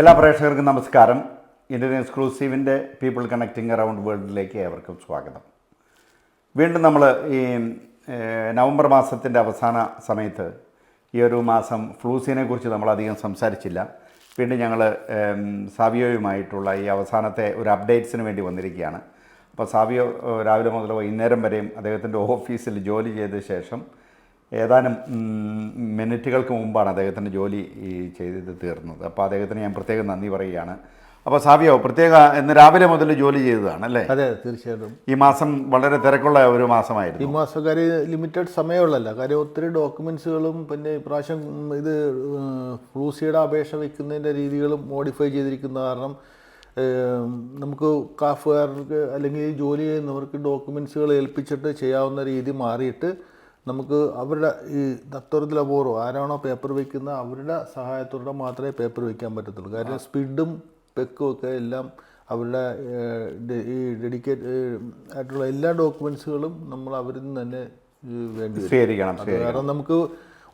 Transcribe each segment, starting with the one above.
എല്ലാ പ്രേക്ഷകർക്കും നമസ്കാരം. ഇന്ത്യൻ എക്സ്ക്ലൂസീവിന്റെ പീപ്പിൾ കണക്റ്റിംഗ് അറൗണ്ട് വേൾഡിലേക്ക് ഏവർക്കും സ്വാഗതം. വീണ്ടും നമ്മൾ ഈ നവംബർ മാസത്തിന്റെ അവസാന സമയത്ത് ഈ ഒരു മാസം ഫ്ലൂസിനെ കുറിച്ച് നമ്മളധികം സംസാരിച്ചില്ല. വീണ്ടും ഞങ്ങൾ സാവിയോയുമായിട്ടുള്ള ഈ അവസാനത്തെ ഒരു അപ്ഡേറ്റ്സിന് വേണ്ടി വന്നിരിക്കുകയാണ്. അപ്പോൾ സാവിയോ രാവിലെ മുതൽ വൈകുന്നേരം വരെയും അദ്ദേഹത്തിന്റെ ഓഫീസിൽ ജോലി ചെയ്ത ശേഷം ഏതാനും മിനിറ്റുകൾക്ക് മുമ്പാണ് അദ്ദേഹത്തിന്റെ ജോലി ഈ ചെയ്ത് തീർന്നത്. അപ്പോൾ അദ്ദേഹത്തിന് ഞാൻ പ്രത്യേകം നന്ദി പറയുകയാണ്. അപ്പോൾ സാവിയോ പ്രത്യേക ഇന്ന് രാവിലെ മുതൽ ജോലി ചെയ്തതാണ് അല്ലേ? അതെ തീർച്ചയായിട്ടും. ഈ മാസം വളരെ തിരക്കുള്ള ഒരു മാസമായിരുന്നു. ഈ മാസം കാര്യം ലിമിറ്റഡ് സമയമുള്ളല്ല കാര്യം ഒത്തിരി ഡോക്യുമെൻസുകളും പിന്നെ ഇപ്രാവശ്യം ഇത് ഫ്ലൂസിയുടെ അപേക്ഷ വയ്ക്കുന്നതിന്റെ രീതികളും മോഡിഫൈ ചെയ്തിരിക്കുന്ന കാരണം നമുക്ക് കാഫുകാർക്ക് അല്ലെങ്കിൽ ജോലി ചെയ്യുന്നവർക്ക് ഡോക്യുമെൻസുകൾ ഏൽപ്പിച്ചിട്ട് ചെയ്യാവുന്ന രീതി മാറിയിട്ട് നമുക്ക് അവരുടെ ഈ ദത്തോരത്തിൽ അപൂർവം ആരാണോ പേപ്പർ വയ്ക്കുന്ന അവരുടെ സഹായത്തോടെ മാത്രമേ പേപ്പർ വയ്ക്കാൻ പറ്റത്തുള്ളൂ. കാര്യം സ്പീഡും പെക്കും ഒക്കെ എല്ലാം അവരുടെ ഈ ഡെഡിക്കേറ്റ് ആയിട്ടുള്ള എല്ലാ ഡോക്യുമെൻസുകളും നമ്മൾ അവരിൽ നിന്ന് തന്നെ വേണ്ടി കാരണം നമുക്ക്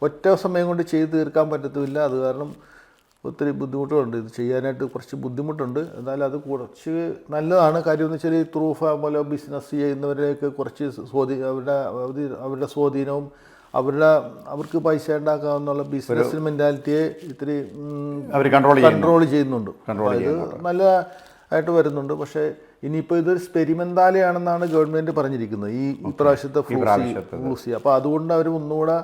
ഒറ്റ സമയം കൊണ്ട് ചെയ്ത് തീർക്കാൻ പറ്റത്തില്ല. അത് കാരണം ഒത്തിരി ബുദ്ധിമുട്ടുകളുണ്ട്. ഇത് ചെയ്യാനായിട്ട് കുറച്ച് ബുദ്ധിമുട്ടുണ്ട്. എന്നാൽ അത് കുറച്ച് നല്ലതാണ്. കാര്യം എന്ന് വെച്ചാൽ ഈ ത്രൂഫ പോലെ ബിസിനസ് ചെയ്യുന്നവരെയൊക്കെ കുറച്ച് സ്വാധീ അവരുടെ അവരുടെ സ്വാധീനവും അവരുടെ അവർക്ക് പൈസ ഉണ്ടാക്കാവുന്നുള്ള ബിസിനസ് മെന്റാലിറ്റിയെ ഇത്തിരി അവർ കൺട്രോൾ കൺട്രോൾ ചെയ്യുന്നുണ്ട്. അത് നല്ല ആയിട്ട് വരുന്നുണ്ട്. പക്ഷേ ഇനിയിപ്പോൾ ഇതൊരു സ്പെരിമെന്താലയാണെന്നാണ് ഗവൺമെന്റ് പറഞ്ഞിരിക്കുന്നത്. ഈ ഇപ്രാവശ്യത്തെ ഫ്ലൂസി ഫ്ലൂസി. അപ്പോൾ അതുകൊണ്ട് അവർ ഒന്നുകൂടെ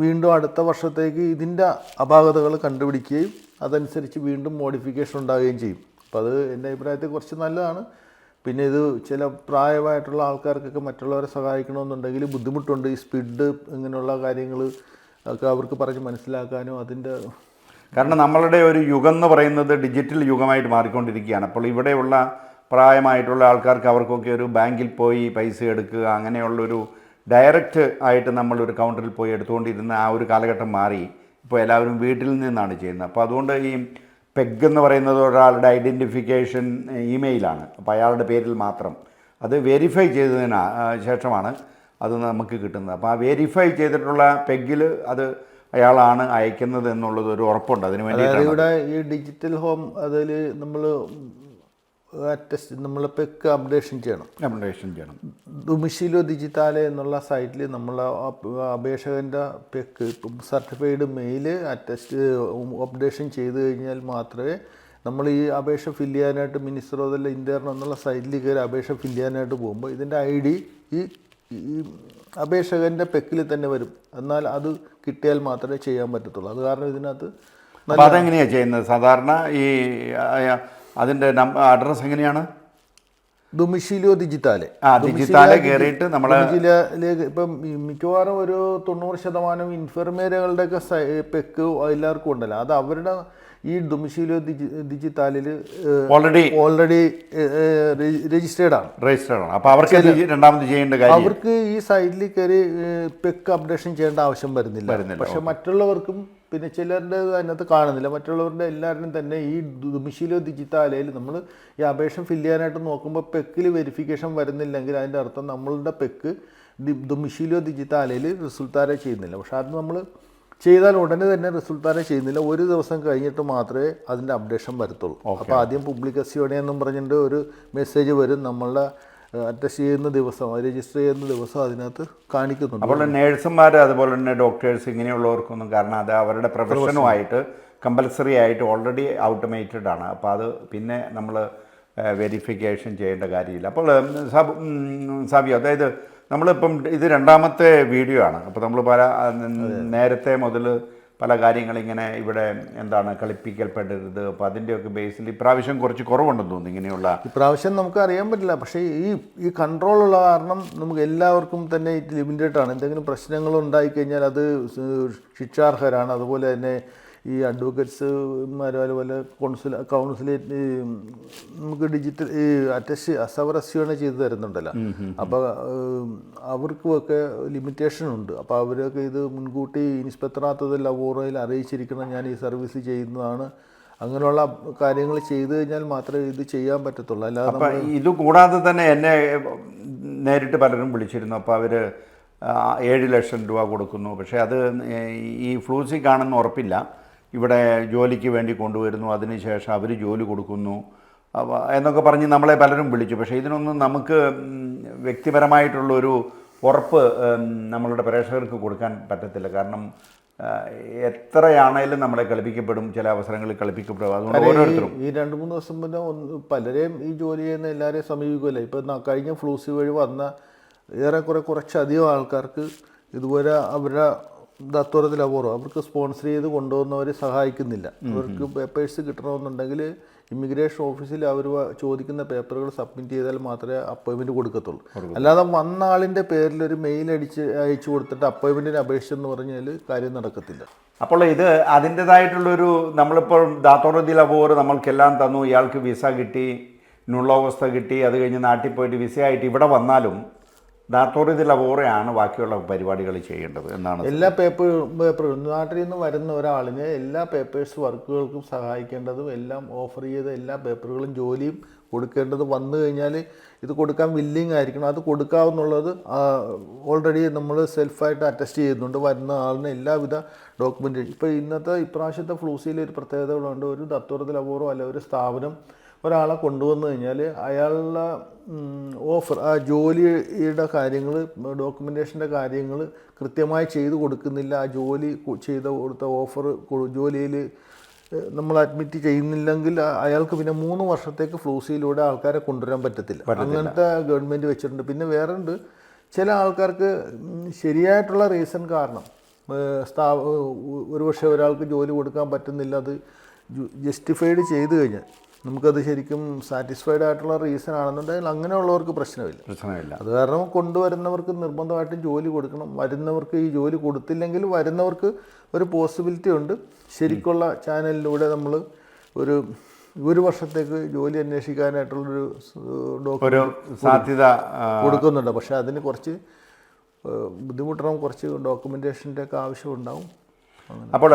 വീണ്ടും അടുത്ത വർഷത്തേക്ക് ഇതിന്റെ അപാകതകൾ കണ്ടുപിടിക്കുകയും അതനുസരിച്ച് വീണ്ടും മോഡിഫിക്കേഷൻ ഉണ്ടാവുകയും ചെയ്യും. അപ്പോൾ അത് എന്റെ അഭിപ്രായത്തിൽ കുറച്ച് നല്ലതാണ്. പിന്നെ ഇത് ചില പ്രായമായിട്ടുള്ള ആൾക്കാർക്കൊക്കെ മറ്റുള്ളവരെ സഹായിക്കണമെന്നുണ്ടെങ്കിൽ ബുദ്ധിമുട്ടുണ്ട്. ഈ സ്പീഡ് ഇങ്ങനെയുള്ള കാര്യങ്ങൾ ഒക്കെ അവർക്ക് പറഞ്ഞ് മനസ്സിലാക്കാനും അതിന്റെ കാരണം നമ്മളുടെ ഒരു യുഗം എന്ന് പറയുന്നത് ഡിജിറ്റൽ യുഗമായിട്ട് മാറിക്കൊണ്ടിരിക്കുകയാണ്. അപ്പോൾ ഇവിടെയുള്ള പ്രായമായിട്ടുള്ള ആൾക്കാർക്ക് അവർക്കൊക്കെ ഒരു ബാങ്കിൽ പോയി പൈസ എടുക്കുക അങ്ങനെയുള്ളൊരു ഡയറക്റ്റ് ആയിട്ട് നമ്മൾ ഒരു കൗണ്ടറിൽ പോയി എടുത്തുകൊണ്ടിരുന്ന ആ ഒരു കാലഘട്ടം മാറി ഇപ്പോൾ എല്ലാവരും വീട്ടിൽ നിന്നാണ് ചെയ്യുന്നത്. അപ്പോൾ അതുകൊണ്ട് ഈ പെഗ് എന്ന് പറയുന്നത് ഒരാളുടെ ഐഡന്റിഫിക്കേഷൻ ഇമെയിലാണ്. അപ്പോൾ അയാളുടെ പേരിൽ മാത്രം. അത് വെരിഫൈ ചെയ്തതിന് ശേഷമാണ് അത് നമുക്ക് കിട്ടുന്നത്. അപ്പോൾ ആ വെരിഫൈ ചെയ്തിട്ടുള്ള പെഗിൽ അത് അയാളാണ് അയക്കുന്നത് എന്നുള്ളത് ഒരു ഉറപ്പുണ്ട്. അതിന് വേണ്ടി ഇവിടെ ഈ ഡിജിറ്റൽ ഹോം അതിൽ നമ്മൾ ടെസ്റ്റ് നമ്മളിപ്പോൾ പെക്ക് അപ്ഡേഷൻ ചെയ്യണം. അപ്ഡേഷൻ ചെയ്യണം. ദുമിശിലോ ഡിജിറ്റാലെ എന്നുള്ള സൈറ്റിൽ നമ്മൾ അപേക്ഷകന്റെ പെക്ക് ഇപ്പം സർട്ടിഫൈഡ് മെയിൽ അറ്റസ്റ്റ് അപ്ഡേഷൻ ചെയ്ത് കഴിഞ്ഞാൽ മാത്രമേ നമ്മൾ ഈ അപേക്ഷ ഫില്ല് ചെയ്യാനായിട്ട് മിനിസ്റ്റർ അതല്ല ദ എന്നുള്ള സൈറ്റിൽ കയറി അപേക്ഷ ഫില്ല് ചെയ്യാനായിട്ട് പോകുമ്പോൾ ഇതിന്റെ ഐ ഡി ഈ ഈ അപേക്ഷകന്റെ പെക്കിൽ തന്നെ വരും. എന്നാൽ അത് കിട്ടിയാൽ മാത്രമേ ചെയ്യാൻ പറ്റത്തുള്ളൂ. അത് കാരണം ഇതിനകത്ത് അതെങ്ങനെയാണ് ചെയ്യുന്നത്? സാധാരണ ഈ അതിന്റെ നമ്പർ അഡ്രസ്സ് എങ്ങനെയാണ്? ദുമിശിലോ ഡിജിറ്റാലെ ആ ഡിജിറ്റാലെ കയറിയിട്ട് നമ്മൾ ജില്ലയിലേക്ക് ഇപ്പം മിക്കവാറും ഒരു തൊണ്ണൂറ് ശതമാനം ഇൻഫർമേരകളുടെയൊക്കെ പെക്ക് എല്ലാവർക്കും ഉണ്ടല്ലോ. അത് അവരുടെ ഈ ഡൊമിഷീലിയോ ഡിജിറ്റാലിൽ ഓൾറെഡി ഓൾറെഡി രജിസ്റ്റേർഡ് ആണ്. രജിസ്റ്റേർഡ് ആണ്. അപ്പോൾ അവർക്ക് രണ്ടാമത് ചെയ്യേണ്ട കാര്യം? അവർക്ക് ഈ സൈറ്റിൽ കയറി പെക്ക് അപ്ഡേഷൻ ചെയ്യേണ്ട ആവശ്യം വരുന്നില്ല, പക്ഷെ മറ്റുള്ളവർക്കും പിന്നെ ചിലരുടെ അതിനകത്ത് കാണുന്നില്ല. മറ്റുള്ളവരുടെ എല്ലാവരുടെയും തന്നെ ഈ ദുമിശീലോ ഡിജിറ്റാലയിൽ നമ്മൾ ഈ അപേക്ഷ ഫില്ല് ചെയ്യാനായിട്ട് നോക്കുമ്പോൾ പെക്കിൽ വെരിഫിക്കേഷൻ വരുന്നില്ലെങ്കിൽ അതിന്റെ അർത്ഥം നമ്മളുടെ പെക്ക് ദുമിശീലോ ഡിജിറ്റാലയിൽ റിസൾട്ടാരെ ചെയ്യുന്നില്ല. പക്ഷെ അത് നമ്മൾ ചെയ്താൽ ഉടനെ തന്നെ റിസൾട്ടാരെ ചെയ്യുന്നില്ല. ഒരു ദിവസം കഴിഞ്ഞിട്ട് മാത്രമേ അതിന്റെ അപ്ഡേഷൻ വരത്തുള്ളൂ. അപ്പോൾ ആദ്യം പുബ്ലിക്കസിയോടെ എന്നും പറഞ്ഞിട്ട് ഒരു മെസ്സേജ് വരും. നമ്മളുടെ അറ്റസ്റ്റ് ചെയ്യുന്ന ദിവസം രജിസ്റ്റർ ചെയ്യുന്ന ദിവസം അതിനകത്ത് കാണിക്കുന്നുണ്ട്. അപ്പോൾ നേഴ്സുമാർ അതുപോലെ തന്നെ ഡോക്ടേഴ്സ് ഇങ്ങനെയുള്ളവർക്കൊന്നും കാരണം അത് അവരുടെ പ്രൊഫഷനുമായിട്ട് കമ്പൽസറി ആയിട്ട് ഓൾറെഡി ഔട്ടോമേറ്റഡ് ആണ്. അപ്പോൾ അത് പിന്നെ നമ്മൾ വെരിഫിക്കേഷൻ ചെയ്യേണ്ട കാര്യമില്ല. അപ്പോൾ സബ് സാബിയോ അതായത് നമ്മളിപ്പം ഇത് രണ്ടാമത്തെ വീഡിയോ ആണ്. അപ്പോൾ നമ്മൾ പല നേരത്തെ മുതൽ പല കാര്യങ്ങളിങ്ങനെ ഇവിടെ എന്താണ് കളിപ്പിക്കപ്പെടരുത് അപ്പോൾ അതിന്റെയൊക്കെ ബേസിൽ ഇപ്രാവശ്യം കുറച്ച് കുറവുണ്ടെന്ന് തോന്നുന്നു ഇങ്ങനെയുള്ള ഇപ്രാവശ്യം നമുക്ക് അറിയാൻ പറ്റില്ല. പക്ഷേ ഈ ഈ കൺട്രോൾ ഉള്ള കാരണം നമുക്ക് എല്ലാവർക്കും തന്നെ ലിമിറ്റഡ് ആണ്. എന്തെങ്കിലും പ്രശ്നങ്ങൾ ഉണ്ടായിക്കഴിഞ്ഞാൽ അത് ശിക്ഷാർഹരാണ്. അതുപോലെ തന്നെ ഈ അഡ്വക്കേറ്റ്സ് അതുപോലെ കോൺസുല കൗൺസിലേറ്റ് നമുക്ക് ഡിജിറ്റൽ ഈ അറ്റസ്റ്റ് അസവറസ്യാണ് ചെയ്തു തരുന്നുണ്ടല്ലോ. അപ്പോൾ അവർക്കുമൊക്കെ ലിമിറ്റേഷൻ ഉണ്ട്. അപ്പോൾ അവരൊക്കെ ഇത് മുൻകൂട്ടി ഇൻസ്പെക്ടറാത്തതല്ല അപൂർവയിൽ അറിയിച്ചിരിക്കണം ഞാൻ ഈ സർവീസ് ചെയ്യുന്നതാണ്. അങ്ങനെയുള്ള കാര്യങ്ങൾ ചെയ്തു കഴിഞ്ഞാൽ മാത്രമേ ഇത് ചെയ്യാൻ പറ്റത്തുള്ളൂ. അല്ലാതെ ഇത് കൂടാതെ തന്നെ എന്നെ നേരിട്ട് പലരും വിളിച്ചിരുന്നു. അപ്പോൾ അവർ ഏഴ് ലക്ഷം രൂപ കൊടുക്കുന്നു. പക്ഷേ അത് ഈ ഫ്ലൂസി കാണുന്ന ഉറപ്പില്ല. ഇവിടെ ജോലിക്ക് വേണ്ടി കൊണ്ടുവരുന്നു അതിനുശേഷം അവർ ജോലി കൊടുക്കുന്നു. എന്നൊക്കെ പറഞ്ഞ് നമ്മളെ പലരും വിളിച്ചു. പക്ഷേ ഇതിനൊന്നും നമുക്ക് വ്യക്തിപരമായിട്ടുള്ളൊരു ഉറപ്പ് നമ്മളുടെ പ്രേക്ഷകർക്ക് കൊടുക്കാൻ പറ്റത്തില്ല. കാരണം എത്രയാണേലും നമ്മളെ കളിപ്പിക്കപ്പെടും ചില അവസരങ്ങളിൽ കളിപ്പിക്കപ്പെടും. അതുകൊണ്ട് ഓരോരുത്തരും. ഈ രണ്ട് മൂന്ന് ദിവസം മുന്നേ ഒന്ന് പലരെയും ഈ ജോലി ചെയ്യുന്ന എല്ലാവരെയും സമീപിക്കുമല്ലേ ഇപ്പം കഴിഞ്ഞ ഫ്ലൂസി വഴി വന്ന ഏറെക്കുറെ കുറച്ചധികം ആൾക്കാർക്ക് ഇതുപോലെ അവരുടെ ദത്തോരത്തിൽ അപൂർവം. അവർക്ക് സ്പോൺസർ ചെയ്ത് കൊണ്ടുവന്നവരെ സഹായിക്കുന്നില്ല. അവർക്ക് പേപ്പേഴ്സ് കിട്ടണമെന്നുണ്ടെങ്കിൽ ഇമിഗ്രേഷൻ ഓഫീസിൽ അവർ ചോദിക്കുന്ന പേപ്പറുകൾ സബ്മിറ്റ് ചെയ്താൽ മാത്രമേ അപ്പോയിൻമെന്റ് കൊടുക്കത്തുള്ളൂ. അല്ലാതെ വന്ന ആളിന്റെ പേരിൽ ഒരു മെയിൽ അടിച്ച് അയച്ചു കൊടുത്തിട്ട് അപ്പോയിൻമെന്റിന് എന്ന് പറഞ്ഞാൽ കാര്യം നടക്കത്തില്ല. അപ്പോൾ ഇത് അതിന്റെതായിട്ടുള്ളൊരു നമ്മളിപ്പോൾ ദാത്തോറതി ലബോർ നമ്മൾക്കെല്ലാം തന്നു. ഇയാൾക്ക് വിസ കിട്ടി നുള്ളവസ്ഥ കിട്ടി. അത് കഴിഞ്ഞ് നാട്ടിൽ പോയിട്ട് വിസയായിട്ട് ഇവിടെ വന്നാലും ദാത്തോറതി ലബോറയാണ് ബാക്കിയുള്ള പരിപാടികൾ ചെയ്യേണ്ടത് എന്നാണ് എല്ലാ പേപ്പർ പേപ്പറും നാട്ടിൽ നിന്ന് വരുന്ന ഒരാളിനെ എല്ലാ പേപ്പേഴ്സ് വർക്കുകൾക്കും സഹായിക്കേണ്ടതും എല്ലാം ഓഫർ ചെയ്ത എല്ലാ പേപ്പറുകളും ജോലിയും കൊടുക്കേണ്ടത് വന്നു കഴിഞ്ഞാൽ ഇത് കൊടുക്കാൻ വില്ലിങ് ആയിരിക്കണം. അത് കൊടുക്കാവുന്നുള്ളത് ഓൾറെഡി നമ്മൾ സെൽഫായിട്ട് അറ്റസ്റ്റ് ചെയ്യുന്നുണ്ട്. വരുന്ന ആളിന് എല്ലാവിധ ഡോക്യുമെന്റേഷൻ ഇപ്പോൾ ഇന്നത്തെ ഇപ്രാവശ്യത്തെ ഫ്ലൂസിയിൽ ഒരു പ്രത്യേകതകളുണ്ട് ഒരു ദത്തോറത്തിൽ അപൂർവം അല്ല ഒരു സ്ഥാപനം ഒരാളെ കൊണ്ടുവന്നു കഴിഞ്ഞാൽ അയാളുടെ ഓഫർ ആ ജോലിയുടെ കാര്യങ്ങൾ ഡോക്യുമെന്റേഷന്റെ കാര്യങ്ങൾ കൃത്യമായി ചെയ്തു കൊടുക്കുന്നില്ല. ആ ജോലി ചെയ്ത കൊടുത്ത ഓഫർ ജോലിയിൽ നമ്മൾ അഡ്മിറ്റ് ചെയ്യുന്നില്ലെങ്കിൽ അയാൾക്ക് പിന്നെ മൂന്ന് വർഷത്തേക്ക് ഫ്ലൂസിയിലൂടെ ആൾക്കാരെ കൊണ്ടുവരാൻ പറ്റത്തില്ല. അങ്ങനത്തെ ഗവൺമെന്റ് വെച്ചിട്ടുണ്ട്. പിന്നെ വേറെ ഉണ്ട് ചില ആൾക്കാർക്ക് ശരിയായിട്ടുള്ള റീസൺ കാരണം സ്ഥാപ സ്ഥാ ഏഹ് ഒരു പക്ഷേ ഒരാൾക്ക് ജോലി കൊടുക്കാൻ പറ്റുന്നില്ല. അത് ജസ്റ്റിഫൈഡ് ചെയ്തു കഴിഞ്ഞാൽ നമുക്കത് ശരിക്കും സാറ്റിസ്ഫൈഡ് ആയിട്ടുള്ള റീസൺ ആണെന്നുണ്ടെങ്കിൽ അങ്ങനെയുള്ളവർക്ക് പ്രശ്നമില്ല. പ്രശ്നമില്ല. അത് കാരണം കൊണ്ടുവരുന്നവർക്ക് നിർബന്ധമായിട്ടും ജോലി കൊടുക്കണം. വരുന്നവർക്ക് ഈ ജോലി കൊടുത്തില്ലെങ്കിൽ വരുന്നവർക്ക് ഒരു പോസിബിലിറ്റി ഉണ്ട്. ശരിക്കുള്ള ചാനലിലൂടെ നമ്മൾ ഒരു ഒരു വർഷത്തേക്ക് ജോലി അന്വേഷിക്കാനായിട്ടുള്ളൊരു ഒരു ഡോക്യുമെന്റ് സാധ്യത കൊടുക്കുന്നുണ്ട്. പക്ഷേ അതിന് കുറച്ച് ബുദ്ധിമുട്ടണം. കുറച്ച് ഡോക്യുമെന്റേഷന്റെ ഒക്കെ ആവശ്യമുണ്ടാവും അപ്പോൾ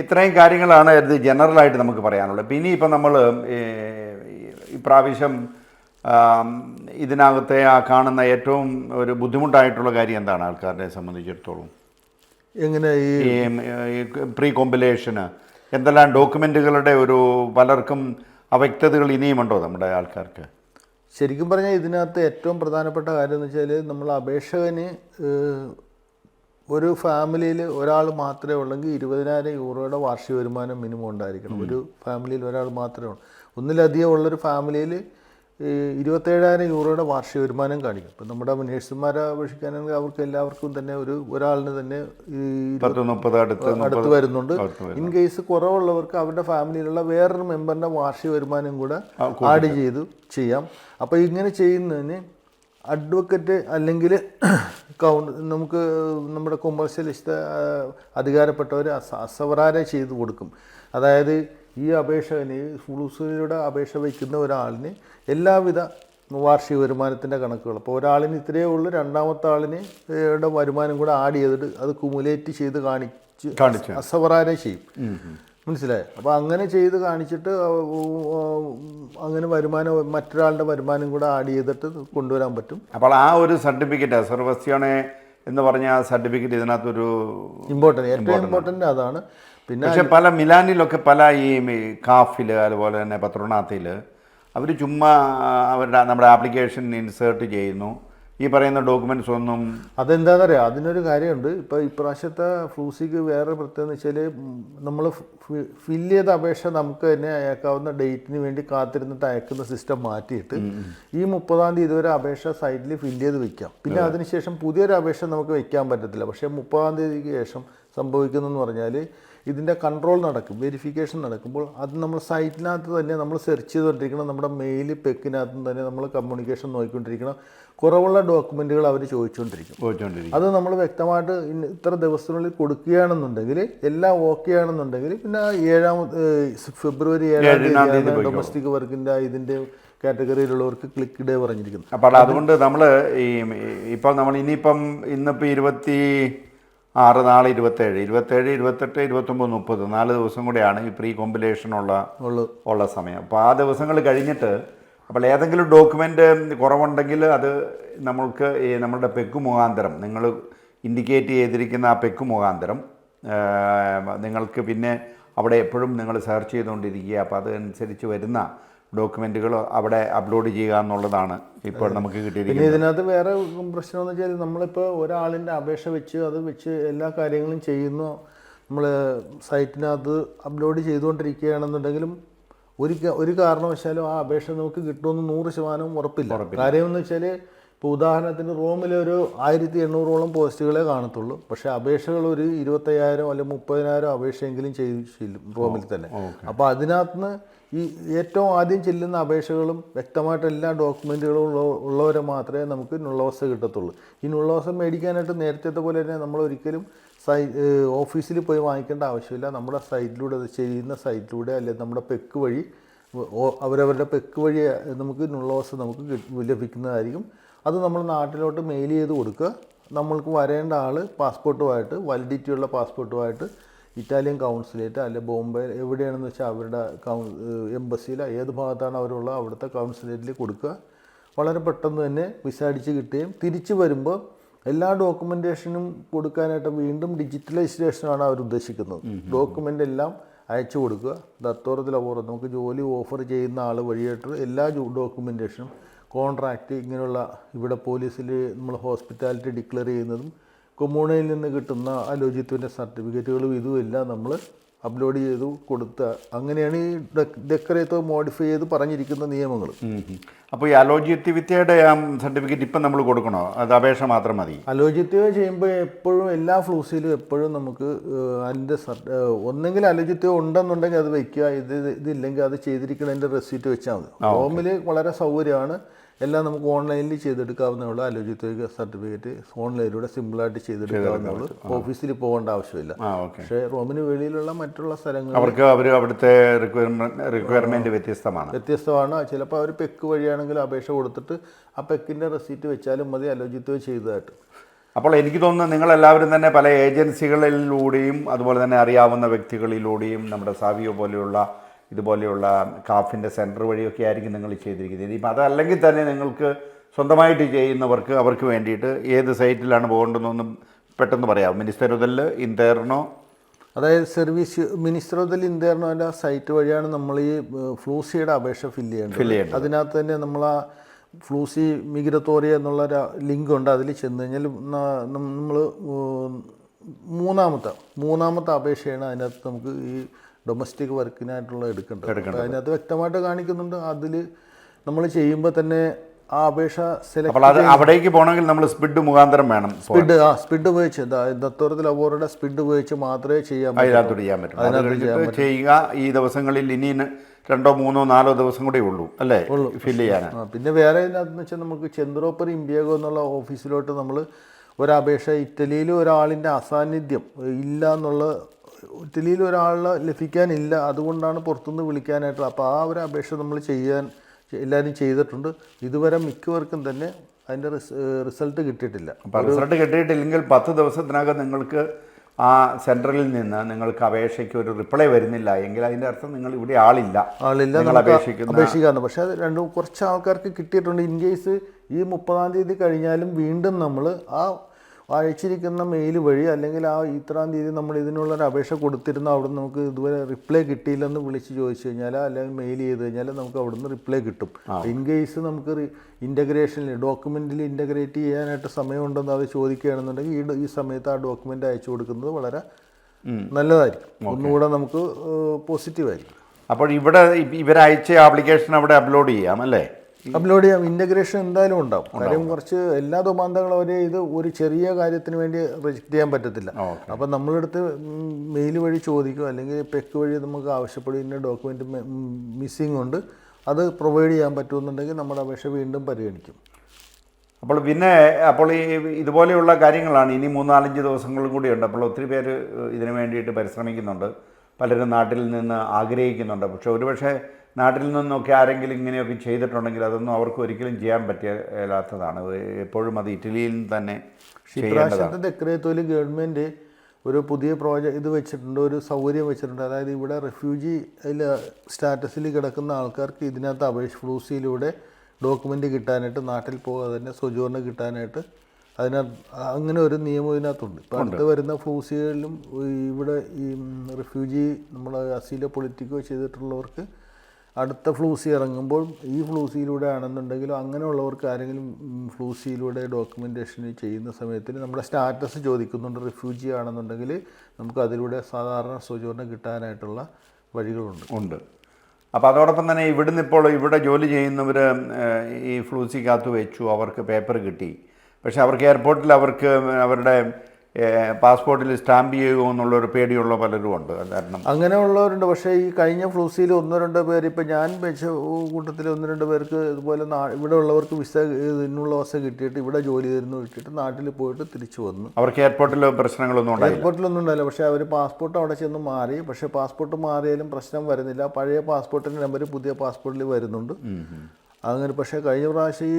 ഇത്രയും കാര്യങ്ങളാണ് ഇത് ജനറലായിട്ട് നമുക്ക് പറയാനുള്ളത്. പിന്നെ ഇപ്പം നമ്മൾ ഇപ്രാവശ്യം ഇതിനകത്തെ ആ കാണുന്ന ഏറ്റവും ഒരു ബുദ്ധിമുട്ടായിട്ടുള്ള കാര്യം എന്താണ് ആൾക്കാരെ സംബന്ധിച്ചിടത്തോളം? എങ്ങനെ ഈ പ്രീ കോമ്പിലേഷന് എന്തെല്ലാം ഡോക്യുമെന്റുകളുടെ ഒരു പലർക്കും അവ്യക്തതകൾ ഇനിയുമുണ്ടോ നമ്മുടെ ആൾക്കാർക്ക്? ശരിക്കും പറഞ്ഞാൽ ഇതിനകത്ത് ഏറ്റവും പ്രധാനപ്പെട്ട കാര്യം എന്ന് വെച്ചാൽ നമ്മൾ അപേക്ഷകന് ഒരു ഫാമിലിയിൽ ഒരാൾ മാത്രമേ ഉള്ളെങ്കിൽ ഇരുപതിനായിരം യൂറോയുടെ വാർഷിക വരുമാനം മിനിമം ഉണ്ടായിരിക്കണം. ഒരു ഫാമിലിയിൽ ഒരാൾ മാത്രമേ ഉള്ളൂ. ഒന്നിലധികം ഉള്ളൊരു ഫാമിലിയിൽ ഇരുപത്തേഴായിരം യൂറോയുടെ വാർഷിക വരുമാനം കാണിക്കും. ഇപ്പം നമ്മുടെ നേഴ്സുമാരെ അപേക്ഷിക്കാനെങ്കിൽ അവർക്ക് എല്ലാവർക്കും തന്നെ ഒരു ഒരാളിന് തന്നെ അടുത്ത് വരുന്നുണ്ട്. ഇൻ കേസ് കുറവുള്ളവർക്ക് അവരുടെ ഫാമിലിയിലുള്ള വേറൊരു മെമ്പറിന്റെ വാർഷിക വരുമാനം കൂടെ ആഡ് ചെയ്ത് ചെയ്യാം. അപ്പോൾ ഇങ്ങനെ ചെയ്യുന്നതിന് അഡ്വക്കറ്റ് അല്ലെങ്കിൽ കൗണ്ട് നമുക്ക് നമ്മുടെ കൊമേഴ്സ്യലിസ്റ്റ് അധികാരപ്പെട്ടവർ അസവറാരെ ചെയ്ത് കൊടുക്കും. അതായത് ഈ അപേക്ഷകന് ഫുളൂസിലൂടെ അപേക്ഷ വയ്ക്കുന്ന ഒരാളിന് എല്ലാവിധ വാർഷിക വരുമാനത്തിന്റെ കണക്കുകൾ അപ്പോൾ ഒരാളിന് ഇത്രയേ ഉള്ളൂ രണ്ടാമത്തെ ആളിന് വരുമാനം കൂടെ ആഡ് ചെയ്തിട്ട് അത് കുമുലേറ്റ് ചെയ്ത് കാണിച്ച് കാണിച്ച്. അസവറാരെ ചെയ്യും. മനസ്സിലായോ? അപ്പോൾ അങ്ങനെ ചെയ്ത് കാണിച്ചിട്ട് അങ്ങനെ വരുമാനം മറ്റൊരാളുടെ വരുമാനം കൂടെ ആഡ് ചെയ്തിട്ട് കൊണ്ടുവരാൻ പറ്റും. അപ്പോൾ ആ ഒരു സർട്ടിഫിക്കറ്റ് സർവസ്യോണെ എന്ന് പറഞ്ഞ ആ സർട്ടിഫിക്കറ്റ് ഇതിനകത്തൊരു ഇമ്പോർട്ടന്റ് ഏറ്റവും ഇമ്പോർട്ടന്റ് അതാണ്. പിന്നെ പക്ഷെ പല മിലാനിലൊക്കെ പല ഈ കാഫിൽ അതുപോലെ തന്നെ പത്രണാത്തിൽ അവർ ചുമ്മാ അവരുടെ നമ്മുടെ ആപ്ലിക്കേഷൻ ഇൻസേർട്ട് ചെയ്യുന്നു. ഈ പറയുന്ന ഡോക്യുമെന്റ്സ് ഒന്നും അതെന്താണെന്നറിയാം അതിനൊരു കാര്യമുണ്ട്. ഇപ്പോൾ ഇപ്രാവശ്യത്തെ ഫ്ലൂസിക്ക് വേറെ പ്രത്യേകത വെച്ചാൽ നമ്മൾ ഫില്ല് ചെയ്ത അപേക്ഷ നമുക്ക് തന്നെ അയക്കാവുന്ന ഡേറ്റിന് വേണ്ടി കാത്തിരുന്നിട്ട് അയക്കുന്ന സിസ്റ്റം മാറ്റിയിട്ട് ഈ മുപ്പതാം തീയതി വരെ അപേക്ഷ സൈറ്റിൽ ഫില്ല് ചെയ്ത് വെക്കാം. പിന്നെ അതിനുശേഷം പുതിയൊരു അപേക്ഷ നമുക്ക് വെക്കാൻ പറ്റത്തില്ല. പക്ഷേ മുപ്പതാം തീയതിക്ക് ശേഷം സംഭവിക്കുന്നതെന്ന് പറഞ്ഞാൽ ഇതിന്റെ കൺട്രോൾ നടക്കും വെരിഫിക്കേഷൻ നടക്കുമ്പോൾ അത് നമ്മൾ സൈറ്റിനകത്ത് തന്നെ നമ്മൾ സെർച്ച് ചെയ്തുകൊണ്ടിരിക്കണം നമ്മുടെ മെയിൽ പെക്കിനകത്ത് തന്നെ നമ്മൾ കമ്മ്യൂണിക്കേഷൻ നോക്കിക്കൊണ്ടിരിക്കണം. കുറവുള്ള ഡോക്യുമെന്റുകൾ അവർ ചോദിച്ചുകൊണ്ടിരിക്കും ചോദിച്ചുകൊണ്ടിരിക്കും അത് നമ്മൾ വ്യക്തമായിട്ട് ഇത്ര ദിവസത്തിനുള്ളിൽ കൊടുക്കുകയാണെന്നുണ്ടെങ്കിൽ എല്ലാം ഓക്കെ ആണെന്നുണ്ടെങ്കിൽ പിന്നെ ഏഴാം ഫെബ്രുവരി ഏഴാം തീയതി ഡൊമസ്റ്റിക് വർക്കിന്റെ ഇതിന്റെ കാറ്റഗറിയിലുള്ളവർക്ക് ക്ലിക്ക് ഡേ പറഞ്ഞിരിക്കുന്നു അപ്പോൾ അതുകൊണ്ട് നമ്മൾ ഈ ഇപ്പോൾ നമ്മൾ ഇനിയിപ്പം ഇന്നിപ്പോൾ ഇരുപത്തി ആറ് നാളെ ഇരുപത്തേഴ് ഇരുപത്തേഴ് ഇരുപത്തെട്ട് ഇരുപത്തൊമ്പത് മുപ്പത് നാല് ദിവസം കൂടെയാണ് ഈ പ്രീ കോമ്പിലേഷനുള്ള ഉള്ള. ഉള്ള സമയം. അപ്പോൾ ആ ദിവസങ്ങൾ കഴിഞ്ഞിട്ട് അപ്പോൾ ഏതെങ്കിലും ഡോക്യുമെന്റ് കുറവുണ്ടെങ്കിൽ അത് നമ്മൾക്ക് നമ്മളുടെ പെക്ക് മുഖാന്തരം നിങ്ങൾ ഇൻഡിക്കേറ്റ് ചെയ്തിരിക്കുന്ന ആ പെക്ക് മുഖാന്തരം നിങ്ങൾക്ക് പിന്നെ അവിടെ എപ്പോഴും നിങ്ങൾ സെർച്ച് ചെയ്തുകൊണ്ടിരിക്കുക. അപ്പോൾ അതനുസരിച്ച് വരുന്ന ഡോക്യുമെന്റുകൾ അവിടെ അപ്ലോഡ് ചെയ്യുക എന്നുള്ളതാണ് ഇപ്പോൾ നമുക്ക് പിന്നെ കിട്ടിയിരിക്കുന്നത്. ഇതിനകത്ത് വേറെ പ്രശ്നം എന്ന് വെച്ചാൽ നമ്മളിപ്പോൾ ഒരാളിന്റെ അപേക്ഷ വെച്ച് അത് വെച്ച് എല്ലാ കാര്യങ്ങളും ചെയ്യുന്നു. നമ്മൾ സൈറ്റിനകത്ത് അപ്ലോഡ് ചെയ്തുകൊണ്ടിരിക്കുകയാണെന്നുണ്ടെങ്കിലും ഒരു ഒരു കാരണവശാലും ആ അപേക്ഷ നമുക്ക് കിട്ടുമെന്ന് നൂറ് ശതമാനം ഉറപ്പില്ല. കാര്യം എന്ന് വെച്ചാൽ ഇപ്പോൾ ഉദാഹരണത്തിന് റോമിൽ ഒരു ആയിരത്തി എണ്ണൂറോളം പോസ്റ്റുകളെ കാണത്തുള്ളൂ. പക്ഷേ അപേക്ഷകൾ ഒരു ഇരുപത്തയ്യായിരം അല്ലെങ്കിൽ മുപ്പതിനായിരം അപേക്ഷയെങ്കിലും ചെയ്തു ചെല്ലും റോമിൽ തന്നെ. അപ്പോൾ അതിനകത്ത് ഈ ഏറ്റവും ആദ്യം ചെല്ലുന്ന അപേക്ഷകളും വ്യക്തമായിട്ട് എല്ലാ ഡോക്യുമെന്റുകളും ഉള്ള ഉള്ളവരെ മാത്രമേ നമുക്ക് നുള്ളവസ്ഥ കിട്ടത്തുള്ളൂ. ഈ നുള്ളവസ്ഥ മേടിക്കാനായിട്ട് നേരത്തെ പോലെ തന്നെ നമ്മൾ ഒരിക്കലും സൈ ഓഫീസിൽ പോയി വാങ്ങിക്കേണ്ട ആവശ്യമില്ല. നമ്മുടെ സൈറ്റിലൂടെ ചെയ്യുന്ന സൈറ്റിലൂടെ അല്ലെങ്കിൽ നമ്മുടെ പെക്ക് വഴി അവരവരുടെ പെക്ക് വഴി നമുക്ക് നുള്ളോസ് നമുക്ക് ലഭിക്കുന്നതായിരിക്കും. അത് നമ്മൾ നാട്ടിലോട്ട് മെയിൽ ചെയ്ത് കൊടുക്കുക. നമ്മൾക്ക് വരേണ്ട ആൾ പാസ്പോർട്ടുമായിട്ട് വാലിഡിറ്റി ഉള്ള പാസ്പോർട്ടുമായിട്ട് ഇറ്റാലിയൻ കൗൺസിലേറ്റ് അല്ലെ ബോംബെ എവിടെയാണെന്ന് വെച്ചാൽ അവരുടെ കൗ എംബസിയിൽ ഏത് ഭാഗത്താണ് അവരുള്ള അവിടുത്തെ കൗൺസിലേറ്റിൽ കൊടുക്കുക. വളരെ പെട്ടെന്ന് തന്നെ വിസ അടിച്ച് കിട്ടുകയും തിരിച്ചു വരുമ്പോൾ എല്ലാ ഡോക്യുമെന്റേഷനും കൊടുക്കാനായിട്ട് വീണ്ടും ഡിജിറ്റലൈസേഷനാണ് അവർ ഉദ്ദേശിക്കുന്നത്. ഡോക്യുമെന്റ് എല്ലാം അയച്ചു കൊടുക്കുക. ദത്തോറത്തിൽ അപൂർവം നമുക്ക് ജോലി ഓഫർ ചെയ്യുന്ന ആൾ വഴിയായിട്ട് എല്ലാ ഡോക്യുമെന്റേഷനും കോൺട്രാക്റ്റ് ഇങ്ങനെയുള്ള ഇവിടെ പോലീസിൽ നമ്മൾ ഹോസ്പിറ്റാലിറ്റി ഡിക്ലെയർ ചെയ്യുന്നതും കൊമ്മൂണയിൽ നിന്ന് കിട്ടുന്ന അലോചിത്വന്റെ സർട്ടിഫിക്കറ്റുകളും ഇതുമെല്ലാം നമ്മൾ അപ്ലോഡ് ചെയ്തു കൊടുത്ത അങ്ങനെയാണ് ഈ ഡെക്കറേറ്റോ മോഡിഫൈ ചെയ്ത് പറഞ്ഞിരിക്കുന്ന നിയമങ്ങൾ. അപ്പോൾ ഈ അലോജിത്യവിദ്യയുടെ സർട്ടിഫിക്കറ്റ് ഇപ്പം നമ്മൾ കൊടുക്കണോ? അത് അപേക്ഷ മാത്രം മതി? അലോചിത്വ ചെയ്യുമ്പോൾ എപ്പോഴും എല്ലാ ഫ്ലൂസിലും എപ്പോഴും നമുക്ക് അതിന്റെ ഒന്നെങ്കിൽ അലോചിത്വ ഉണ്ടെന്നുണ്ടെങ്കിൽ അത് വയ്ക്കുക. ഇത് ഇതില്ലെങ്കിൽ അത് ചെയ്തിരിക്കുന്നതിന്റെ റെസീറ്റ് വെച്ചാൽ മതി. ഹോമിൽ വളരെ സൗകര്യമാണ്. എല്ലാം നമുക്ക് ഓൺലൈനിൽ ചെയ്തെടുക്കാവുന്നേ ഉള്ളൂ. അലോചിത്വ സർട്ടിഫിക്കറ്റ് ഓൺലൈനിലൂടെ സിമ്പിളായിട്ട് ചെയ്തെടുക്കാവുന്നേ ഉള്ളൂ. ഓഫീസിൽ പോകേണ്ട ആവശ്യമില്ല. പക്ഷേ റോമിന് വെളിയിലുള്ള മറ്റുള്ള സ്ഥലങ്ങൾ അവർക്ക് അവർ അവിടുത്തെ റിക്വയർമെന്റ് റിക്വയർമെന്റ് വ്യത്യസ്തമാണ്. വ്യത്യസ്തമാണ്. ചിലപ്പോൾ അവർ പെക്ക് വഴിയാണെങ്കിൽ അപേക്ഷ കൊടുത്തിട്ട് ആ പെക്കിന്റെ റെസീറ്റ് വെച്ചാലും മതി അലോചിത്വ ചെയ്തതായിട്ട്. അപ്പോൾ എനിക്ക് തോന്നുന്നു നിങ്ങളെല്ലാവരും തന്നെ പല ഏജൻസികളിലൂടെയും അതുപോലെ തന്നെ അറിയാവുന്ന വ്യക്തികളിലൂടെയും നമ്മുടെ സാവിയോ പോലെയുള്ള ഇതുപോലെയുള്ള കാഫിന്റെ സെന്റർ വഴിയൊക്കെ ആയിരിക്കും നിങ്ങൾ ചെയ്തിരിക്കുന്നത്. ഇനിയിപ്പോൾ അതല്ലെങ്കിൽ തന്നെ നിങ്ങൾക്ക് സ്വന്തമായിട്ട് ചെയ്യുന്നവർക്ക് അവർക്ക് വേണ്ടിയിട്ട് ഏത് സൈറ്റിലാണ് പോകേണ്ടതെന്നൊന്നും പെട്ടെന്ന് പറയാം മിനിസ്റ്ററുതൽ ഇന്റേർണോ അതായത് സർവീസ് ദ ഇന്ത്യർണോന്റെ സൈറ്റ് വഴിയാണ് നമ്മൾ ഈ ഫ്ലൂസിയുടെ അപേക്ഷ ഫില്ല് ചെയ്യേണ്ടത്. ഫില്ല് ചെയ്യേണ്ടത്. അതിനകത്ത് തന്നെ നമ്മൾ ആ ഫ്ലൂസി മിഗ്രത്തോറിയ എന്നുള്ള ഒരു ലിങ്ക് ഉണ്ട്. അതിൽ ചെന്ന് കഴിഞ്ഞാൽ നമ്മൾ മൂന്നാമത്തെ മൂന്നാമത്തെ അപേക്ഷയാണ് അതിനകത്ത് നമുക്ക് ഈ ഡൊമസ്റ്റിക് വർക്കിനായിട്ടുള്ള എടുക്കേണ്ടത്. അതിനകത്ത് വ്യക്തമായിട്ട് കാണിക്കുന്നുണ്ട് അതിൽ നമ്മൾ ചെയ്യുമ്പോൾ തന്നെ ആ അപേക്ഷ സെലക്ട് അവിടേക്ക് പോകണമെങ്കിൽ നമ്മൾ സ്പിഡ് മുഖാന്തരം വേണം സ്പിഡ് ആ സ്പിഡ് ഉപയോഗിച്ച് ദത്തോരത്തിൽ അവരുടെ സ്പിഡ് ഉപയോഗിച്ച് മാത്രമേ ചെയ്യാൻ പറ്റൂ അതിനകത്തോട്ട് ചെയ്യാൻ പറ്റും. ചെയ്യുക ഈ ദിവസങ്ങളിൽ ഇനി രണ്ടോ മൂന്നോ നാലോ ദിവസം കൂടെ ഉള്ളൂ അല്ലേ? ഫില്ല് ചെയ്യാൻ. പിന്നെ വേറെ എന്താണെന്ന് വെച്ചാൽ നമുക്ക് ചന്ദ്രോപ്പർ ഇമ്പിയാഗോ എന്നുള്ള ഓഫീസിലോട്ട് നമ്മൾ ഒരപേക്ഷ ഇറ്റലിയിൽ ഒരാളിന്റെ അസാന്നിധ്യം ഇല്ല എന്നുള്ള ഇറ്റലിയിൽ ഒരാളെ ലഭിക്കാനില്ല അതുകൊണ്ടാണ് പുറത്തുനിന്ന് വിളിക്കാനായിട്ട് അപ്പോൾ ആ ഒരു അപേക്ഷ നമ്മൾ ചെയ്യാൻ എല്ലാവരും ചെയ്തിട്ടുണ്ട്. ഇതുവരെ മിക്കവർക്കും തന്നെ അതിന്റെ റിസൾട്ട് കിട്ടിയിട്ടില്ല. അപ്പോൾ റിസൾട്ട് കിട്ടിയിട്ടില്ലെങ്കിൽ പത്ത് ദിവസത്തിനകം നിങ്ങൾക്ക് ആ സെൻട്രലിൽ നിന്ന് നിങ്ങൾക്ക് അപേക്ഷയ്ക്ക് ഒരു റിപ്ലൈ വരുന്നില്ല. എങ്കിൽ അതിന്റെ അർത്ഥം നിങ്ങൾ ഇവിടെ ആളില്ല. ആളില്ല നിങ്ങൾ അപേക്ഷിക്കുന്നു അപേക്ഷിക്കുന്ന അപേക്ഷിക്കാന്ന്. പക്ഷെ അത് രണ്ട് കുറച്ച് ആൾക്കാർക്ക് കിട്ടിയിട്ടുണ്ട്. ഇൻ കേസ് ഈ മുപ്പതാം തീയതി കഴിഞ്ഞാലും വീണ്ടും നമ്മൾ ആ അയച്ചിരിക്കുന്ന മെയിൽ വഴി അല്ലെങ്കിൽ ആ ഇത്രാം തീയതി നമ്മൾ ഇതിനുള്ള ഒരു അപേക്ഷ കൊടുത്തിരുന്ന അവിടെ നിന്ന് നമുക്ക് ഇതുവരെ റിപ്ലൈ കിട്ടിയില്ലെന്ന് വിളിച്ച് ചോദിച്ചു കഴിഞ്ഞാൽ അല്ലെങ്കിൽ മെയിൽ ചെയ്ത് കഴിഞ്ഞാൽ നമുക്ക് അവിടെ നിന്ന് റിപ്ലൈ കിട്ടും ഇൻ കേസ് നമുക്ക് ഇന്റഗ്രേഷനിൽ ഡോക്യുമെന്റിൽ ഇന്റഗ്രേറ്റ് ചെയ്യാനായിട്ട് സമയമുണ്ടെന്ന് അത് ചോദിക്കുകയാണെന്നുണ്ടെങ്കിൽ ഈ ഈ സമയത്ത് ആ ഡോക്യുമെന്റ് അയച്ചു കൊടുക്കുന്നത് വളരെ നല്ലതായിരിക്കും. ഒന്നുകൂടെ നമുക്ക് പോസിറ്റീവായിരിക്കും അപ്പോൾ ഇവിടെ ഇവരയച്ച ആപ്ലിക്കേഷൻ അവിടെ അപ്ലോഡ് ചെയ്യാം അല്ലേ? അപ്ലോഡ് ചെയ്യാം. ഇന്റഗ്രേഷൻ എന്തായാലും ഉണ്ടാവും. കാര്യം കുറച്ച് എല്ലാ ദുമാന്തങ്ങളും അവരെ ഇത് ഒരു ചെറിയ കാര്യത്തിന് വേണ്ടി റിജക്റ്റ് ചെയ്യാൻ പറ്റത്തില്ല. അപ്പം നമ്മളെടുത്ത് മെയിൽ വഴി ചോദിക്കും. അല്ലെങ്കിൽ പെക്ക് വഴി നമുക്ക് ആവശ്യപ്പെടും. ഇന്ന ഡോക്യുമെന്റ് മിസ്സിംഗ് ഉണ്ട്. അത് പ്രൊവൈഡ് ചെയ്യാൻ പറ്റുമെന്നുണ്ടെങ്കിൽ നമ്മുടെ അപേക്ഷ വീണ്ടും പരിഗണിക്കും. അപ്പോൾ പിന്നെ അപ്പോൾ ഈ ഇതുപോലെയുള്ള കാര്യങ്ങളാണ് ഇനി മൂന്നാലഞ്ച് ദിവസങ്ങളും കൂടിയുണ്ട് അപ്പോൾ ഒത്തിരി പേര് ഇതിനു വേണ്ടിയിട്ട് പരിശ്രമിക്കുന്നുണ്ട്. പലരും നാട്ടിൽ നിന്ന് ആഗ്രഹിക്കുന്നുണ്ട്. പക്ഷേ ഒരുപക്ഷെ നാട്ടിൽ നിന്നൊക്കെ ആരെങ്കിലും ഇങ്ങനെയൊക്കെ ചെയ്തിട്ടുണ്ടെങ്കിൽ അതൊന്നും അവർക്ക് ഒരിക്കലും ചെയ്യാൻ പറ്റില്ലാത്തതാണ് എപ്പോഴും അത് ഇറ്റലിയിൽ തന്നെ ഇപ്രാവശ്യത്തെ തെക്രേത്തോൽ ഗവൺമെന്റ് ഒരു പുതിയ പ്രോജക്റ്റ് ഇത് വെച്ചിട്ടുണ്ട് ഒരു സൗകര്യം വെച്ചിട്ടുണ്ട്. അതായത് ഇവിടെ റെഫ്യൂജി സ്റ്റാറ്റസിൽ കിടക്കുന്ന ആൾക്കാർക്ക് ഇതിനകത്ത് അപേക്ഷ ഫ്ലൂസിയിലൂടെ ഡോക്യുമെന്റ് കിട്ടാനായിട്ട് നാട്ടിൽ പോകാതെ തന്നെ സുജോറിന് കിട്ടാനായിട്ട് അതിനകത്ത് അങ്ങനെ ഒരു നിയമം ഇതിനകത്തുണ്ട്. ഇപ്പോൾ അടുത്ത് വരുന്ന ഫ്ലൂസികളിലും ഇവിടെ ഈ റിഫ്യൂജി നമ്മൾ അസീല പൊളിറ്റിക്കോ ചെയ്തിട്ടുള്ളവർക്ക് അടുത്ത ഫ്ലൂസി ഇറങ്ങുമ്പോൾ ഈ ഫ്ലൂസിയിലൂടെ ആണെന്നുണ്ടെങ്കിലും അങ്ങനെയുള്ളവർക്ക് ആരെങ്കിലും ഫ്ലൂസിയിലൂടെ ഡോക്യുമെന്റേഷൻ ചെയ്യുന്ന സമയത്തിൽ നമ്മുടെ സ്റ്റാറ്റസ് ചോദിക്കുന്നുണ്ട്. റിഫ്യൂജി ആണെന്നുണ്ടെങ്കിൽ നമുക്ക് അതിലൂടെ സാധാരണ സ്വജോറിന് കിട്ടാനായിട്ടുള്ള വഴികളുണ്ട്. ഉണ്ട്. അപ്പോൾ അതോടൊപ്പം തന്നെ ഇവിടുന്ന് ഇപ്പോൾ ഇവിടെ ജോലി ചെയ്യുന്നവർ ഈ ഫ്ലൂസിക്കകത്ത് വെച്ചു അവർക്ക് പേപ്പർ കിട്ടി. പക്ഷേ അവർക്ക് എയർപോർട്ടിൽ അവർക്ക് അവരുടെ പാസ്പോർട്ടിൽ സ്റ്റാമ്പ് ചെയ്യുമോ എന്നുള്ളൊരു പേടിയുള്ള പലരും ഉണ്ട്. കാരണം അങ്ങനെയുള്ളവരുണ്ട്. പക്ഷേ ഈ കഴിഞ്ഞ ഫ്ലൂസിയിൽ ഒന്ന് രണ്ട് പേർ ഇപ്പം ഞാൻ വെച്ച കൂട്ടത്തിൽ ഒന്ന് രണ്ട് പേർക്ക് ഇതുപോലെ ഇവിടെ ഉള്ളവർക്ക് വിസ ഇതിനുള്ള വിസ കിട്ടിയിട്ട് ഇവിടെ ജോലി തരുന്നു കിട്ടിയിട്ട് നാട്ടിൽ പോയിട്ട് തിരിച്ചു വന്നു. അവർക്ക് എയർപോർട്ടിൽ പ്രശ്നങ്ങളൊന്നും ഉണ്ടായില്ല. എയർപോർട്ടിലൊന്നും ഉണ്ടായില്ല. പക്ഷേ അവർ പാസ്പോർട്ട് അവിടെ ചെന്ന് മാറി. പക്ഷേ പാസ്പോർട്ട് മാറിയാലും പ്രശ്നം വരുന്നില്ല. പഴയ പാസ്പോർട്ടിന്റെ നമ്പർ പുതിയ പാസ്പോർട്ടിൽ വരുന്നുണ്ട്. അങ്ങനെ പക്ഷേ കഴിഞ്ഞ പ്രാവശ്യം ഈ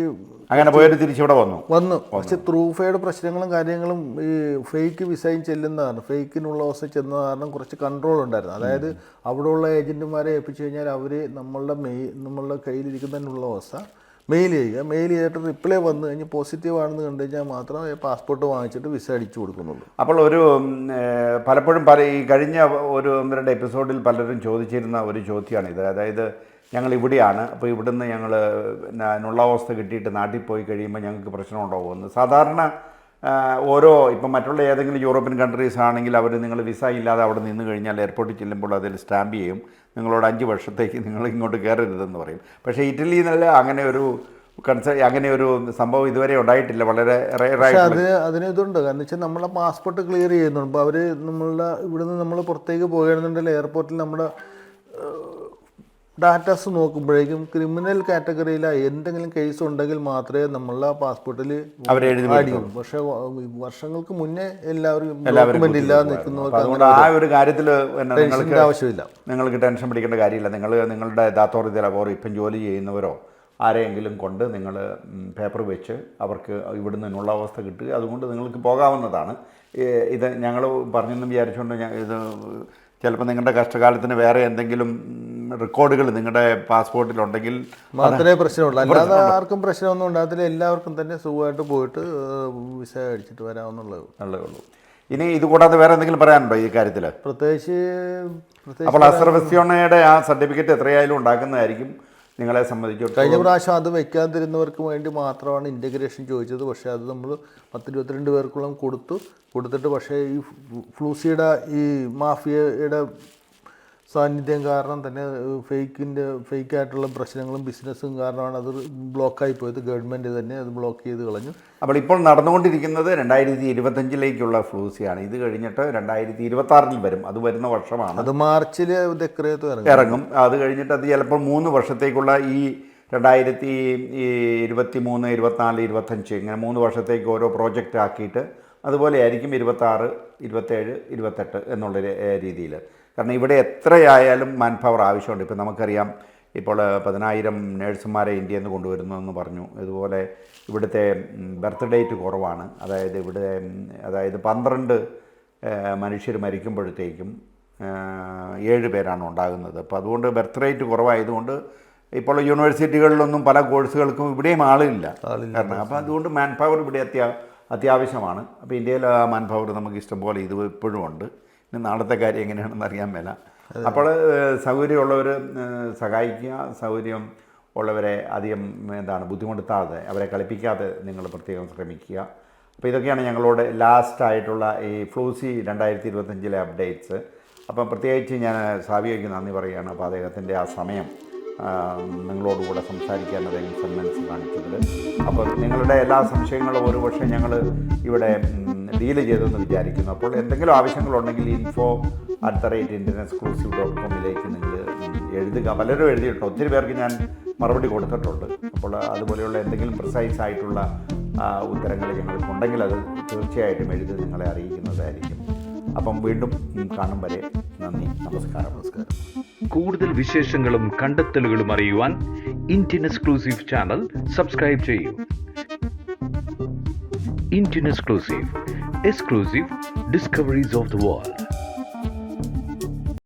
അങ്ങനെ പോയിട്ട് തിരിച്ചിവിടെ വന്നു. വന്നു. പക്ഷെ ത്രൂഫയുടെ പ്രശ്നങ്ങളും കാര്യങ്ങളും ഈ ഫേക്ക് വിസയും കാരണം ഫേക്കിനുള്ള ദിവസം ചെന്ന കാരണം കുറച്ച് കൺട്രോൾ ഉണ്ടായിരുന്നു. അതായത് അവിടെയുള്ള ഏജന്റുമാരെ ഏൽപ്പിച്ചു കഴിഞ്ഞാൽ അവർ നമ്മളുടെ മെയ് നമ്മളുടെ കയ്യിലിരിക്കുന്നതിനുള്ള അവസ്ഥ മെയിൽ ചെയ്യുക. മെയിൽ ചെയ്തിട്ട് റിപ്ലൈ വന്നു കഴിഞ്ഞ് പോസിറ്റീവ് ആണെന്ന് കണ്ടു കഴിഞ്ഞാൽ മാത്രം പാസ്പോർട്ട് വാങ്ങിച്ചിട്ട് വിസ അടിച്ചു കൊടുക്കുന്നുള്ളൂ. അപ്പോൾ ഒരു പലപ്പോഴും പല ഈ കഴിഞ്ഞ ഒരു ഒന്ന് രണ്ട് എപ്പിസോഡിൽ പലരും ചോദിച്ചിരുന്ന ഒരു ചോദ്യമാണിത് അതായത് ഞങ്ങൾ ഇവിടെയാണ് അപ്പോൾ ഇവിടുന്ന് ഞങ്ങൾ നുള്ള അവസ്ഥ കിട്ടിയിട്ട് നാട്ടിൽ പോയി കഴിയുമ്പോൾ ഞങ്ങൾക്ക് പ്രശ്നം ഉണ്ടാവുമെന്ന് സാധാരണ ഓരോ ഇപ്പം മറ്റുള്ള ഏതെങ്കിലും യൂറോപ്യൻ കൺട്രീസ് ആണെങ്കിൽ അവർ നിങ്ങൾ വിസ ഇല്ലാതെ അവിടെ നിന്ന് കഴിഞ്ഞാൽ എയർപോർട്ടിൽ ചെല്ലുമ്പോൾ അതിൽ സ്റ്റാമ്പ് ചെയ്യും. നിങ്ങളോട് അഞ്ച് വർഷത്തേക്ക് നിങ്ങൾ ഇങ്ങോട്ട് കയറരുതെന്ന് പറയും. പക്ഷേ ഇറ്റലിയിൽ നിന്നല്ല അങ്ങനെ ഒരു കൺസ അങ്ങനെ ഒരു സംഭവം ഇതുവരെ ഉണ്ടായിട്ടില്ല. വളരെ അത് അതിന് ഇതുണ്ട്. കാരണം വെച്ചാൽ നമ്മളെ പാസ്പോർട്ട് ക്ലിയർ ചെയ്യുന്നുണ്ട്. അപ്പോൾ അവർ നമ്മളുടെ ഇവിടുന്ന് നമ്മൾ പുറത്തേക്ക് പോകുകയാണെന്നുണ്ടെങ്കിൽ എയർപോർട്ടിൽ നമ്മുടെ ഡാറ്റാസ് നോക്കുമ്പോഴേക്കും ക്രിമിനൽ കാറ്റഗറിയിലെ എന്തെങ്കിലും കേസ് ഉണ്ടെങ്കിൽ മാത്രമേ നമ്മളെ പാസ്പോർട്ടിൽ അവരെഴുതി പക്ഷെ വർഷങ്ങൾക്ക് മുന്നേ എല്ലാവരും ഡോക്യുമെന്റ് ഇല്ലാതെ നിൽക്കുന്നവർക്ക് ആ ഒരു കാര്യത്തിൽ നിങ്ങൾക്ക് ആവശ്യമില്ല. നിങ്ങൾക്ക് ടെൻഷൻ പിടിക്കേണ്ട കാര്യമില്ല. നിങ്ങൾ നിങ്ങളുടെ ദാത്തോറിയത്തിലോ അവർ ഇപ്പം ജോലി ചെയ്യുന്നവരോ ആരെയെങ്കിലും കൊണ്ട് നിങ്ങൾ പേപ്പർ വെച്ച് അവർക്ക് ഇവിടെ നിന്നുള്ള അവസ്ഥ കിട്ടുക. അതുകൊണ്ട് നിങ്ങൾക്ക് പോകാവുന്നതാണ്. ഇത് ഞങ്ങൾ പറഞ്ഞെന്ന് വിചാരിച്ചുകൊണ്ട് ഇത് ചിലപ്പോൾ നിങ്ങളുടെ കഷ്ടകാലത്തിന് വേറെ എന്തെങ്കിലും റെക്കോർഡുകൾ നിങ്ങളുടെ പാസ്പോർട്ടിലുണ്ടെങ്കിൽ മാത്രമേ പ്രശ്നമുള്ളൂ. അല്ലാതെ ആർക്കും പ്രശ്നമൊന്നും ഉണ്ടാകത്തില്ല. എല്ലാവർക്കും തന്നെ സുഖമായിട്ട് പോയിട്ട് വിസ അടിച്ചിട്ട് വരാമെന്നുള്ളത് നല്ലതേ ഉള്ളൂ ഇനി ഇത് കൂടാതെ വേറെ എന്തെങ്കിലും പറയാനുണ്ടോ ഈ കാര്യത്തിൽ പ്രത്യേകിച്ച് അപ്പോൾ അസർവസ്യോണയുടെ ആ സർട്ടിഫിക്കറ്റ് എത്രയായാലും ഉണ്ടാക്കുന്നതായിരിക്കും. നിങ്ങളെ സംബന്ധിച്ചിടത്തോളം കഴിഞ്ഞ പ്രാവശ്യം അത് വെക്കാതിരുന്നവർക്ക് വേണ്ടി മാത്രമാണ് ഇന്റഗ്രേഷൻ ചോദിച്ചത്. പക്ഷേ അത് നമ്മൾ പത്തിരുപത്തിരണ്ട് പേർക്കുള്ള കൊടുത്തു. കൊടുത്തിട്ട് പക്ഷേ ഈ ഫ്ലൂ- ഫ്ലൂസിയുടെ ഈ മാഫിയയുടെ സാന്നിധ്യം കാരണം തന്നെ ഫേക്കിന്റെ ഫേക്കായിട്ടുള്ള പ്രശ്നങ്ങളും ബിസിനസ്സും കാരണമാണ് അത് ബ്ലോക്കായി പോയത്. ഗവൺമെന്റ് തന്നെ അത് ബ്ലോക്ക് ചെയ്ത് കളഞ്ഞു. അപ്പോൾ ഇപ്പോൾ നടന്നുകൊണ്ടിരിക്കുന്നത് രണ്ടായിരത്തി ഇരുപത്തഞ്ചിലേക്കുള്ള ഫ്ലൂസിയാണ്. ഇത് കഴിഞ്ഞിട്ട് രണ്ടായിരത്തി ഇരുപത്തി വരും. അത് വരുന്ന വർഷമാണ്. അത് മാർച്ചിൽ ഇറങ്ങും ഇറങ്ങി. ഇറങ്ങും. അത് കഴിഞ്ഞിട്ട് അത് ചിലപ്പോൾ മൂന്ന് വർഷത്തേക്കുള്ള ഈ രണ്ടായിരത്തി ഇരുപത്തി മൂന്ന് ഇരുപത്തിനാല് ഇരുപത്തഞ്ച് ഇങ്ങനെ മൂന്ന് വർഷത്തേക്ക് ഓരോ പ്രോജക്റ്റ് ആക്കിയിട്ട് അതുപോലെ ആയിരിക്കും ഇരുപത്താറ് ഇരുപത്തേഴ് ഇരുപത്തെട്ട് എന്നുള്ള രീതിയിൽ. കാരണം ഇവിടെ എത്രയായാലും മാൻ പവർ ആവശ്യമുണ്ട്. ഇപ്പം നമുക്കറിയാം ഇപ്പോൾ പതിനായിരം നേഴ്സുമാരെ ഇന്ത്യയിൽ നിന്ന് കൊണ്ടുവരുന്നു എന്ന് പറഞ്ഞു. ഇതുപോലെ ഇവിടുത്തെ ബർത്ത് ഡേറ്റ് കുറവാണ്. അതായത് ഇവിടെ അതായത് പന്ത്രണ്ട് മനുഷ്യർ മരിക്കുമ്പോഴത്തേക്കും ഏഴ് പേരാണ് ഉണ്ടാകുന്നത്. അപ്പോൾ അതുകൊണ്ട് ബർത്ത് റേറ്റ് കുറവായതുകൊണ്ട് ഇപ്പോൾ യൂണിവേഴ്സിറ്റികളിലൊന്നും പല കോഴ്സുകൾക്കും ഇവിടെയും ആളില്ല. കാരണം അപ്പോൾ അതുകൊണ്ട് മാൻ പവർ ഇവിടെ അത്യാ അത്യാവശ്യമാണ്. അപ്പോൾ ഇന്ത്യയിൽ ആ മാൻ പവർ നമുക്ക് ഇഷ്ടംപോലെ ഇത് ഇപ്പോഴും ഉണ്ട്. ഇനി നാളത്തെ കാര്യം എങ്ങനെയാണെന്ന് അറിയാൻ മേല. അപ്പോൾ സൗകര്യമുള്ളവർ സഹായിക്കുക. സൗകര്യം ഉള്ളവരെ അധികം എന്താണ് ബുദ്ധിമുട്ടാതെ അവരെ കളിപ്പിക്കാതെ നിങ്ങൾ പ്രത്യേകം ശ്രമിക്കുക. അപ്പോൾ ഇതൊക്കെയാണ് ഞങ്ങളോട് ലാസ്റ്റ് ആയിട്ടുള്ള ഈ ഫ്ലൂസി രണ്ടായിരത്തി ഇരുപത്തഞ്ചിലെ അപ്ഡേറ്റ്സ് അപ്പം പ്രത്യേകിച്ച് ഞാൻ സാവിയയ്ക്ക് നന്ദി പറയുകയാണ്. അപ്പോൾ അദ്ദേഹത്തിന്റെ ആ സമയം നിങ്ങളോടുകൂടെ സംസാരിക്കാൻ അദ്ദേഹം സന്മനസ് കാണിച്ചതിൽ. അപ്പോൾ നിങ്ങളുടെ എല്ലാ സംശയങ്ങളും ഒരുപക്ഷെ ഞങ്ങൾ ഇവിടെ ഡീൽ ചെയ്തെന്ന് വിചാരിക്കുന്നു. അപ്പോൾ എന്തെങ്കിലും ആവശ്യങ്ങളുണ്ടെങ്കിൽ info at the rate Indian exclusive dot കോമിലേക്ക് നിങ്ങൾ എഴുതുക. പലരും എഴുതിയിട്ടുണ്ട്. ഒത്തിരി പേർക്ക് ഞാൻ മറുപടി കൊടുത്തിട്ടുണ്ട്. അപ്പോൾ അതുപോലെയുള്ള എന്തെങ്കിലും പ്രിസൈസ് ആയിട്ടുള്ള ഉത്തരങ്ങൾ ഞങ്ങൾക്കുണ്ടെങ്കിൽ അത് തീർച്ചയായിട്ടും എഴുതി നിങ്ങളെ അറിയിക്കുന്നതായിരിക്കും. അപ്പം വീണ്ടും കാണും വരെ. നന്ദി. നമസ്കാരം. നമസ്കാരം. കൂടുതൽ വിശേഷങ്ങളും കണ്ടെത്തലുകളും അറിയുവാൻ ഇന്ത്യൻ എക്സ്ക്ലൂസീവ് ചാനൽ സബ്സ്ക്രൈബ് ചെയ്യൂ. Indian exclusive exclusive discoveries of the world